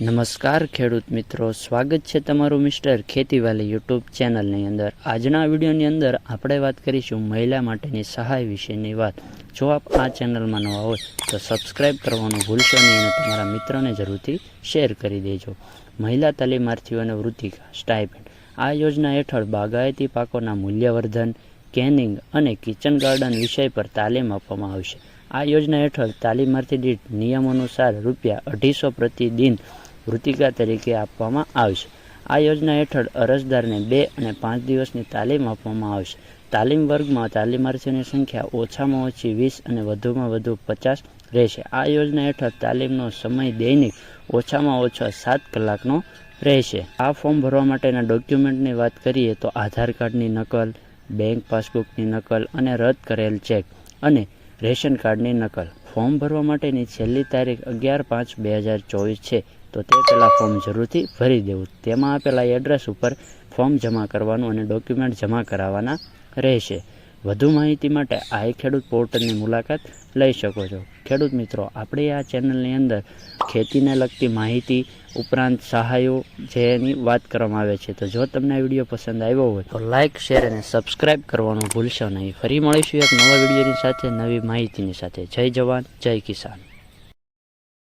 નમસ્કાર ખેડૂત મિત્રો, સ્વાગત છે તમારું મિસ્ટર ખેતીવાલી યુટ્યુબ ચેનલની અંદર. આજના વિડીયોની અંદર આપણે વાત કરીશું મહિલા માટેની સહાય વિશેની વાત. જો આપ આ ચેનલમાં નવા હોય તો સબસ્ક્રાઇબ કરવાનું ભૂલશો નહીં અને તમારા મિત્રોને જરૂરથી શેર કરી દેજો. મહિલા તાલીમાર્થીઓને વૃત્તિકા, સ્ટાઇપેન્ડ. આ યોજના હેઠળ બાગાયતી પાકોના મૂલ્યવર્ધન, કેનિંગ અને કિચન ગાર્ડન વિષય પર તાલીમ આપવામાં આવશે. આ યોજના હેઠળ તાલીમાર્થી દીઠ નિયમ અનુસાર રૂપિયા અઢીસો પ્રતિદિન વૃત્તિકા તરીકે આપવામાં આવશે. આ યોજના હેઠળ અરજદારને બે અને પાંચ દિવસની તાલીમ આપવામાં આવશે. તાલીમ વર્ગમાં તાલીમાર્થીઓની સંખ્યા ઓછામાં ઓછી વીસ અને વધુમાં વધુ પચાસ રહેશે. આ યોજના હેઠળ તાલીમનો સમય દૈનિક ઓછામાં ઓછો સાત કલાકનો રહેશે. આ ફોર્મ ભરવા માટેના ડોક્યુમેન્ટની વાત કરીએ તો આધાર કાર્ડની નકલ, બેંક પાસબુકની નકલ અને રદ કરેલ ચેક અને રેશન કાર્ડની નકલ. ફોર્મ ભરવા માટેની છેલ્લી તારીખ અગિયાર પાંચ બે હજાર ચોવીસ છે. તો તે પહેલાં ફોર્મ જરૂરથી ભરી દેવું. તેમાં આપેલા એડ્રેસ ઉપર ફોર્મ જમા કરવાનું અને ડોક્યુમેન્ટ જમા કરાવવાના રહેશે. વધુ માહિતી માટે આ ખેડૂત પોર્ટલની મુલાકાત લઈ શકો છો. ખેડૂત મિત્રો, આપણે આ ચેનલની અંદર ખેતીને લગતી માહિતી ઉપરાંત સહાયો જેની વાત કરવામાં આવે છે, તો જો તમને વીડિયો પસંદ આવ્યો હોય, તો લાઇક શેર અને સબસ્ક્રાઇબ કરવાનું ભૂલશો નહીં. ફરી મળીશું એક નવા વિડીયોની સાથે, નવી માહિતીની સાથે. જય જવાન, જય કિસાન.